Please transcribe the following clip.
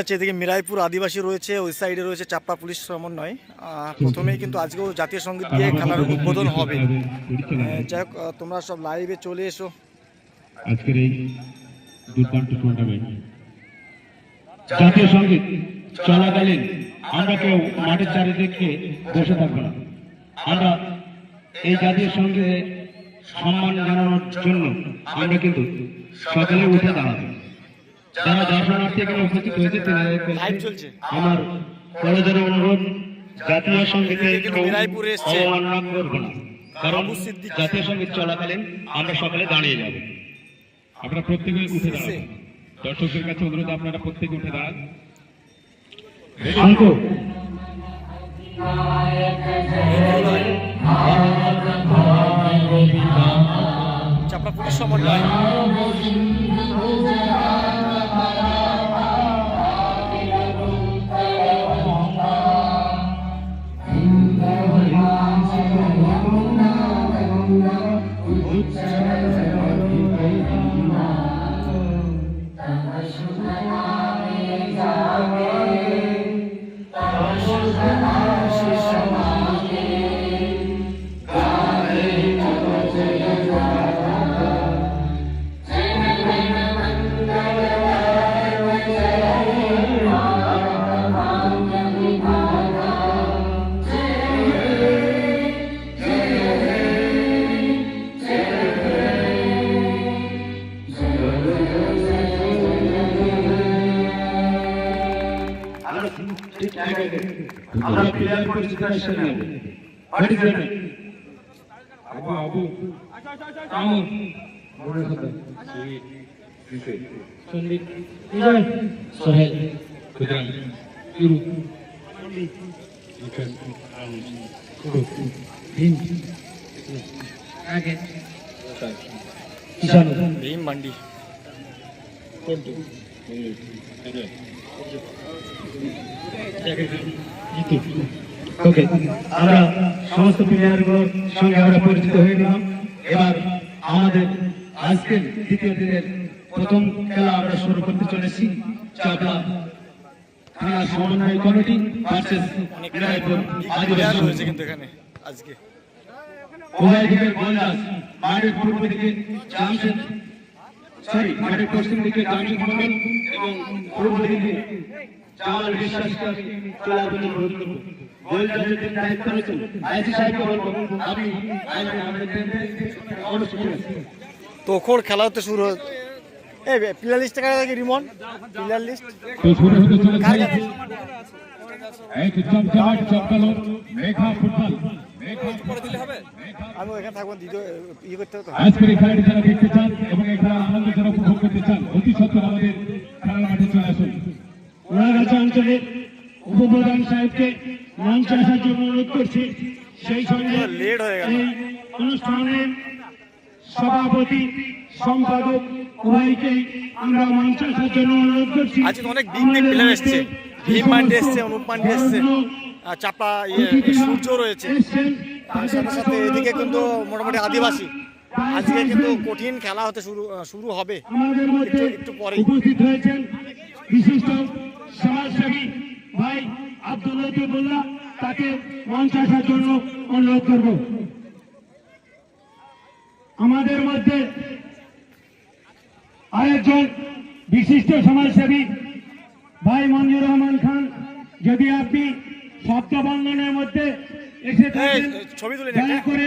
আচ্ছা এদিকে মিরাইপুর আদিবাসী রয়েছে ওই সাইডে রয়েছে চাপ্পা পুলিশ সমন্বয়। প্রথমেই কিন্তু আজকেও জাতীয় সংগীত দিয়ে খেলার উদ্বোধন হবে। যাই হোক তোমরা সব লাইভে চলে এসো। আজকের এই দুর্দান্ত টুর্নামেন্ট জাতীয় সংগীত চলাকালীন আমরা কেউ মাঠের চারিদিকে বসে থাকব না। আমরা এই জাতীয় সঙ্গীতে সম্মান জানানোর জন্য আমরা কিন্তু সকালে উঠে দাঁড়াবো। যারা দর্শনার্থী এখানে উপস্থিত হয়েছে চলছে। আমার কলেজের অনুরোধ জাতীয় সঙ্গীতে। অবমাননা করব না। কারণ জাতীয় সংগীত চলাকালীন আমরা সকালে দাঁড়িয়ে যাব। আপনারা প্রত্যেকে উঠে দাঁড়ান। দর্শকদের কাছে অনুরোধ আপনারা প্রত্যেকে উঠে দাঁড়ান। শান্ত চাপড়া পুলিশ সমন্বয়। Amen. আমরা প্লেয়ার পরিচিতার সামনে what is it Abu Abu আমর মনে কথা সন্দীপ বিজয় সোহেল কুদরান ইরু বিকাশ কুরু ভীম আগে কিষান ভীম মান্ডি কোন্টু জিতু ওকে আমরা সমস্ত প্লেয়ারগুলোর সঙ্গে আমরা পরিচিত হয়ে গেলাম। এবার আমাদের আজকের দ্বিতীয় দিনের প্রথম খেলা আমরা শুরু করতে চলেছি। চাপড়া থানা সমন্বয় কমিটি ভার্সেস অনেক আদিবাসী রয়েছে কিন্তু এখানে আজকে। উভয় দিকে গোলদাস মাঠের পূর্ব দিকে জামশেদ সরি মাঠের পশ্চিম দিকে জামশেদ মন্ডল এবং পূর্ব দিকে জামাল বিশ্বাসকে চলাচল করতে গোলদাসের জন্য দায়িত্ব রয়েছেন আইসি সাহেবকে বলব তখন খেলা হতে শুরু হয় এই প্লেয়ার লিস্টে কারা থাকে রিমন? প্লেয়ার লিস্ট তো শুরু হতে চলেছে। এক চমচমাট চমকালো মেঘা ফুটবল। মেঘা আমি ওখানে থাকব দ্বিতীয় ইয়ে করতে হবে আজকের এই খেলাটি যারা দেখতে চান এবং এই খেলার আনন্দ যারা উপভোগ করতে চান অতি সত্তর আমাদের খেলার মাঠে চলে আসুন। ওনাগাছা অঞ্চলের উপপ্রধান সাহেবকে মঞ্চে আসার জন্য অনুরোধ করছি। সেই সঙ্গে এই অনুষ্ঠানের সভাপতি সম্পাদক উভয়কেই আমরা মঞ্চে আসার জন্য অনুরোধ করছি। আজকে অনেক দিন প্লেয়ার এসছে। ভীম মান্ডি এসছে অনুপ মান্ডি এসছে। চাপা ইয়ে সূর্য রয়েছে। তার সাথে সাথে এদিকে কিন্তু মোটামুটি আদিবাসী। আজকে কিন্তু কঠিন খেলা হতে শুরু শুরু হবে। একটু- একটু পরেই। উপস্থিত হয়েছেন বিশিষ্ট সমাজসেবী ভাই আব্দুল লতিফুল্লাহ তাকে মঞ্চে আসার জন্য অনুরোধ করব। আমাদের মধ্যে আরেকজন বিশিষ্ট সমাজসেবী ভাই মঞ্জুর রহমান খান। যদি আপনি শব্দ বন্ধনের মধ্যে এসে দয়া করে